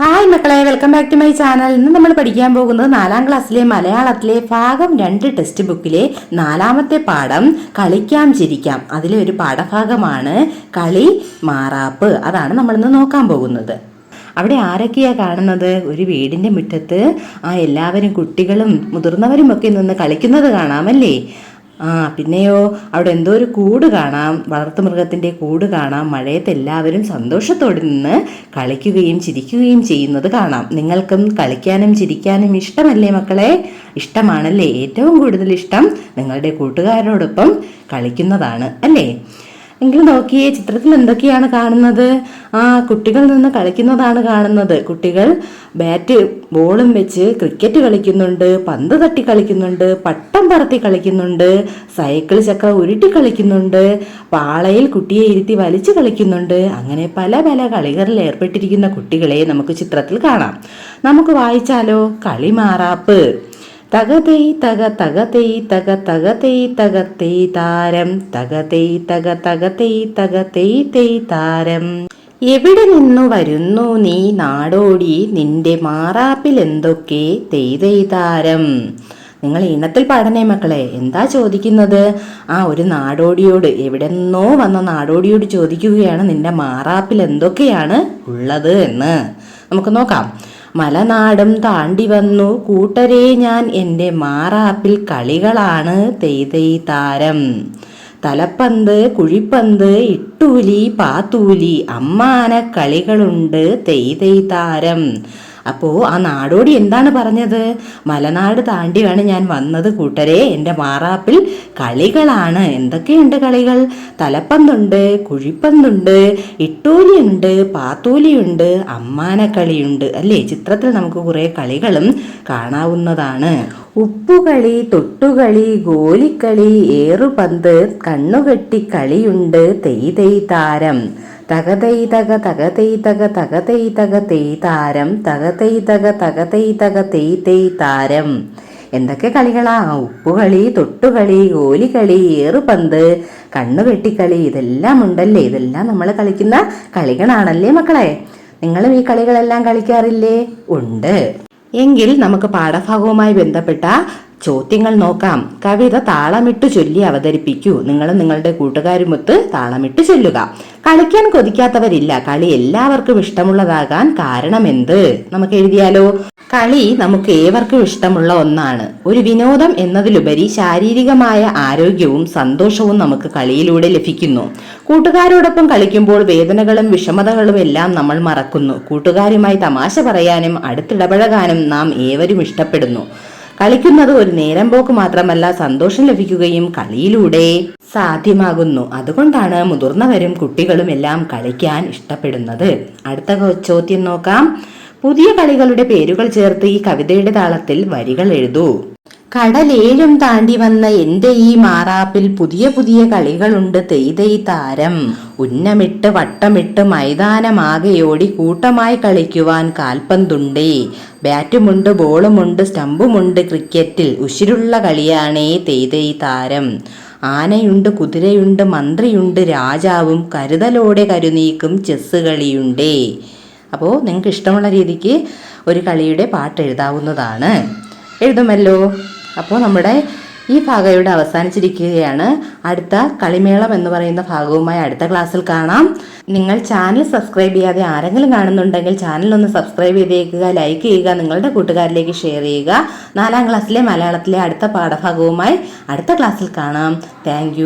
Hi മക്കളെ. Welcome back to my channel ഇന്ന് നമ്മൾ പഠിക്കാൻ പോകുന്നത് നാലാം ക്ലാസ്സിലെ മലയാളത്തിലെ ഭാഗം രണ്ട് ടെക്സ്റ്റ് ബുക്കിലെ നാലാമത്തെ പാഠം കളിക്കാം ചിരിക്കാം. അതിലെ ഒരു പാഠഭാഗമാണ് കളി മാറാപ്പ്. അതാണ് നമ്മൾ ഇന്ന് നോക്കാൻ പോകുന്നത്. അവിടെ ആരൊക്കെയാ കാണുന്നത്? ഒരു വീടിന്റെ മുറ്റത്ത് ആ എല്ലാവരും കുട്ടികളും മുതിർന്നവരും ഒക്കെ നിന്ന് കളിക്കുന്നത് കാണാമല്ലേ? ആ പിന്നെയോ അവിടെ എന്തോ ഒരു കൂട് കാണാം. വളർത്തുമൃഗത്തിന്റെ കൂട് കാണാം. മഴയത്ത് എല്ലാവരും സന്തോഷത്തോടെ നിന്ന് കളിക്കുകയും ചിരിക്കുകയും ചെയ്യുന്നത് കാണാം. നിങ്ങൾക്കും കളിക്കാനും ചിരിക്കാനും ഇഷ്ടമല്ലേ മക്കളെ? ഇഷ്ടമാണല്ലേ? ഏറ്റവും കൂടുതൽ ഇഷ്ടം നിങ്ങളുടെ കൂട്ടുകാരോടൊപ്പം കളിക്കുന്നതാണ് അല്ലേ? എങ്കിൽ നോക്കിയേ ചിത്രത്തിൽ എന്തൊക്കെയാണ് കാണുന്നത്? ആ കുട്ടികൾ നിന്ന് കളിക്കുന്നതാണ് കാണുന്നത്. കുട്ടികൾ ബാറ്റ് ബോളും വെച്ച് ക്രിക്കറ്റ് കളിക്കുന്നുണ്ട് പന്ത് തട്ടി കളിക്കുന്നുണ്ട് പട്ടം പറത്തി കളിക്കുന്നുണ്ട് സൈക്കിൾ ചക്ര ഉരുട്ടി കളിക്കുന്നുണ്ട് പാളയിൽ കുട്ടിയെ ഇരുത്തി വലിച്ചു കളിക്കുന്നുണ്ട്. അങ്ങനെ പല പല കളികളിൽ ഏർപ്പെട്ടിരിക്കുന്ന കുട്ടികളെ നമുക്ക് ചിത്രത്തിൽ കാണാം. നമുക്ക് വായിച്ചാലോ? കളിമാറാപ്പ്. തകതൈ തക തകതൈ തക തകതൈ തകതൈ താരം. തകതൈ തക തകതൈ തകതൈ തൈ താരം. എവിടെ നിന്നു വരുന്നു നീ നാടോടി? നിന്റെ മാറാപ്പിൽ എന്തൊക്കെ തെയ്തൈ താരം? നിങ്ങൾ ഈണത്തിൽ പാടണേ മക്കളെ എന്താ ചോദിക്കുന്നത്? ആ ഒരു നാടോടിയോട് എവിടെ നിന്നോ വന്ന നാടോടിയോട് ചോദിക്കുകയാണ് നിന്റെ മാറാപ്പിൽ എന്തൊക്കെയാണ് ഉള്ളത് എന്ന്. നമുക്ക് നോക്കാം. മലനാടും താണ്ടി വന്നു. കൂട്ടരെ ഞാൻ എന്റെ മാറാപ്പിൽ കളികളാണ് തെയ്തൈ താരം. തലപ്പന്ത് കുഴിപ്പന്ത് ഇട്ടൂലി പാത്തൂലി അമ്മാന കളികളുണ്ട് തെയ്തൈ താരം. അപ്പോൾ ആ നാടോടി എന്താണ് പറഞ്ഞത്? മലനാട് താണ്ടിയാണ് ഞാൻ വന്നത് കൂട്ടരെ. എന്റെ മാറാപ്പിൽ കളികളാണ്. എന്തൊക്കെയുണ്ട് കളികൾ? തലപ്പന്തുണ്ട് കുഴിപ്പന്തുണ്ട് ഇട്ടൂലിയുണ്ട് പാത്തൂലിയുണ്ട് അമ്മാനക്കളിയുണ്ട്. അല്ലേ? ചിത്രത്തിൽ നമുക്ക് കുറേ കളികളും കാണാവുന്നതാണ്. ഉപ്പുകളി തൊട്ടുകളി ഗോലിക്കളി ഏറുപന്ത് കണ്ണുകെട്ടി കളിയുണ്ട് തെയ് താരം തകതൈ തക തകതൈ തക തകതൈ തക തെയ് താരം തകതൈ തക തകതൈ തക തെയ് തെയ് താരം. എന്തൊക്കെ കളികളാ? ഉപ്പുകളി തൊട്ടുകളി ഗോലികളി ഏറുപന്ത് കണ്ണുകെട്ടിക്കളി ഇതെല്ലാം ഉണ്ടല്ലേ? ഇതെല്ലാം നമ്മൾ കളിക്കുന്ന കളികളാണല്ലേ മക്കളെ? നിങ്ങളും ഈ കളികളെല്ലാം കളിക്കാറില്ലേ? ഉണ്ട്. എങ്കിൽ നമുക്ക് പാഠഭാഗവുമായി ബന്ധപ്പെട്ട ചോദ്യങ്ങൾ നോക്കാം. കവിത താളമിട്ട് ചൊല്ലി അവതരിപ്പിക്കൂ. നിങ്ങളും നിങ്ങളുടെ കൂട്ടുകാരുമൊത്ത് താളമിട്ട് ചൊല്ലുക. കളിക്കാൻ കൊതിക്കാത്തവരില്ല. കളി എല്ലാവർക്കും ഇഷ്ടമുള്ളതാകാൻ കാരണമെന്ത്? നമുക്ക് എഴുതിയാലോ? കളി നമുക്ക് ഏവർക്കും ഇഷ്ടമുള്ള ഒന്നാണ്. ഒരു വിനോദം എന്നതിലുപരി ശാരീരികമായ ആരോഗ്യവും സന്തോഷവും നമുക്ക് കളിയിലൂടെ ലഭിക്കുന്നു. കൂട്ടുകാരോടൊപ്പം കളിക്കുമ്പോൾ വേദനകളും വിഷമതകളും എല്ലാം നമ്മൾ മറക്കുന്നു. കൂട്ടുകാരുമായി തമാശ പറയാനും അടുത്തിടപഴകാനും നാം ഏവരും ഇഷ്ടപ്പെടുന്നു. കളിക്കുന്നത് ഒരു നേരം പോക്ക് മാത്രമല്ല സന്തോഷം ലഭിക്കുകയും കളിയിലൂടെ സാധ്യമാകുന്നു. അതുകൊണ്ടാണ് മുതിർന്നവരും കുട്ടികളും എല്ലാം കളിക്കാൻ ഇഷ്ടപ്പെടുന്നത്. അടുത്ത ചോദ്യം നോക്കാം. പുതിയ കളികളുടെ പേരുകൾ ചേർത്ത് ഈ കവിതയുടെ താളത്തിൽ വരികൾ എഴുതൂ. കടലേഴും താണ്ടി വന്ന എന്റെ ഈ മാറാപ്പിൽ പുതിയ പുതിയ കളികളുണ്ട് തെയ്തൈ താരം. ഉന്നമിട്ട് വട്ടമിട്ട് മൈതാനമാകെയോടി കൂട്ടമായി കളിക്കുവാൻ കാൽപന്തുണ്ടേ. ബാറ്റുമുണ്ട് ബോളുമുണ്ട് സ്റ്റമ്പുമുണ്ട് ക്രിക്കറ്റിൽ ഉശിരുള്ള കളിയാണേ തെയ്തൈ താരം. ആനയുണ്ട് കുതിരയുണ്ട് മന്ത്രിയുണ്ട് രാജാവും കരുതലോടെ കരുനീക്കും ചെസ്സ് കളിയുണ്ടേ. അപ്പോൾ നിങ്ങൾക്ക് ഇഷ്ടമുള്ള രീതിക്ക് ഒരു കളിയുടെ പാട്ട് എഴുതാവുന്നതാണ്. എഴുതുമല്ലോ. അപ്പോൾ നമ്മുടെ ഈ ഭാഗം ഇവിടെ അവസാനിച്ചിരിക്കുകയാണ്. അടുത്ത കളിമേളം എന്ന് പറയുന്ന ഭാഗവുമായി അടുത്ത ക്ലാസ്സിൽ കാണാം. നിങ്ങൾ ചാനൽ സബ്സ്ക്രൈബ് ചെയ്യാതെ ആരെങ്കിലും കാണുന്നുണ്ടെങ്കിൽ ചാനൽ ഒന്ന് സബ്സ്ക്രൈബ് ചെയ്തേക്കുക ലൈക്ക് ചെയ്യുക നിങ്ങളുടെ കൂട്ടുകാരിലേക്ക് ഷെയർ ചെയ്യുക. നാലാം ക്ലാസ്സിലെ മലയാളത്തിലെ അടുത്ത പാഠഭാഗവുമായി അടുത്ത ക്ലാസ്സിൽ കാണാം. താങ്ക്